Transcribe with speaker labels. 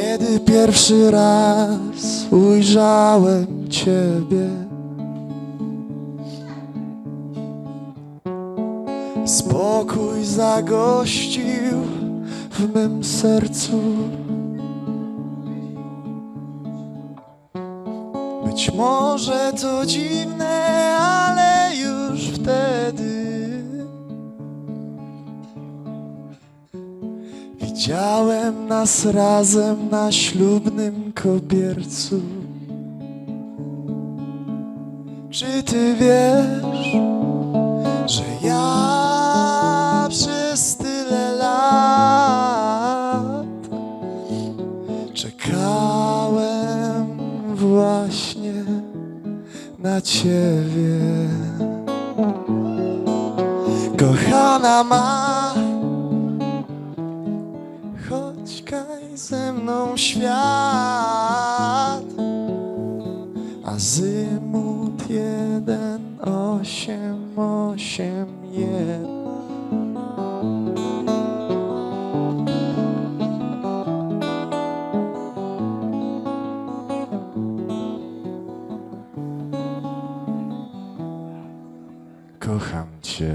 Speaker 1: Kiedy pierwszy raz ujrzałem Ciebie, spokój zagościł w mym sercu. Być może to dziwne, ale widziałem nas razem na ślubnym kobiercu. Czy ty wiesz, że ja przez tyle lat czekałem właśnie na ciebie. Kochana ma, chodź kaj ze mną świat, azymut jeden osiem osiem jeden. Kocham cię.